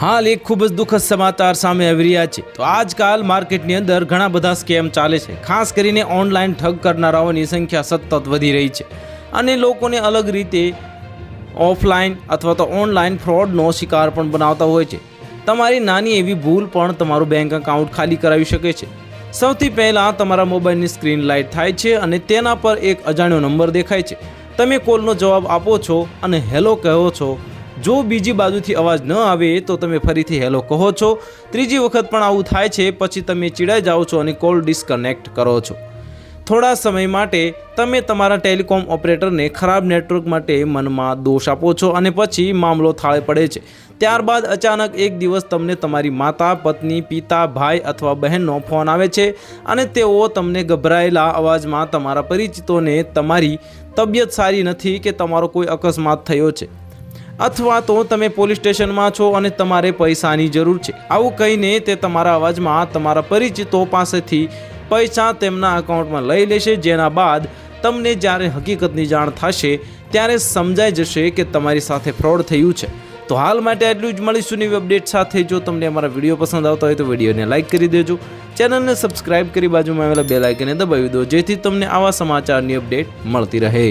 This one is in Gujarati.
હાલ એક ખૂબ જ દુઃખદ સમાચાર સામે આવી રહ્યા છે. તો આજકાલ માર્કેટની અંદર ઘણા બધા સ્કેમ ચાલે છે. ખાસ કરીને ઓનલાઈન ઠગ કરનારાઓની સંખ્યા સતત વધી રહી છે. અને લોકોને અલગ રીતે ઓફલાઈન અથવા તો ઓનલાઈન ફ્રોડનો શિકાર પણ બનાવતા હોય છે. તમારી નાની એવી ભૂલ પણ તમારું બેંક એકાઉન્ટ ખાલી કરાવી શકે છે. સૌથી પહેલાં તમારા મોબાઈલની સ્ક્રીન લાઇટ થાય છે અને તેના પર એક અજાણ્યો નંબર દેખાય છે. તમે કોલનો જવાબ આપો છો અને હેલો કહો છો જો બીજી બાજુથી અવાજ ન આવે તો તમે ફરીથી હેલો કહો છો. ત્રીજી વખત પણ આવું થાય છે, પછી તમે ચીડાઈ જાઓ છો અને કોલ ડિસ્કનેક્ટ કરો છો. થોડા સમય માટે તમે તમારા ટેલિકોમ ઓપરેટરને ખરાબ નેટવર્ક માટે મનમાં દોષ આપો છો અને પછી મામલો થાળે પડે છે. ત્યારબાદ અચાનક એક દિવસ તમને તમારી માતા, પત્ની, પિતા, ભાઈ અથવા બહેનનો ફોન આવે છે અને તેઓ તમને ગભરાયેલા અવાજમાં તમારા પરિચિતોને તમારી તબિયત સારી નથી કે તમારો કોઈ અકસ્માત થયો છે. અથવા તો તમે પોલીસ સ્ટેશનમાં છો અને તમારે પૈસાની જરૂર છે. આવું કહીને તે તમારા અવાજમાં તમારા પરિચિતો પાસેથી પૈસા તેમના અકાઉન્ટમાં લઈ લેશે, જેના બાદ તમને જ્યારે હકીકતની જાણ થશે, ત્યારે સમજાઈ જશે કે તમારી સાથે ફ્રોડ થયું છે. તો હાલ માટે આટલું જ. મળીશું નવી અપડેટ સાથે. જો તમને અમારા વીડિયો પસંદ આવતા હોય તો વિડીયોને લાઇક કરી દેજો. ચેનલને સબસ્ક્રાઇબ કરી બાજુમાં આવેલા બે લાઇકને દબાવી દો, જેથી તમને આવા સમાચારની અપડેટ મળતી રહે.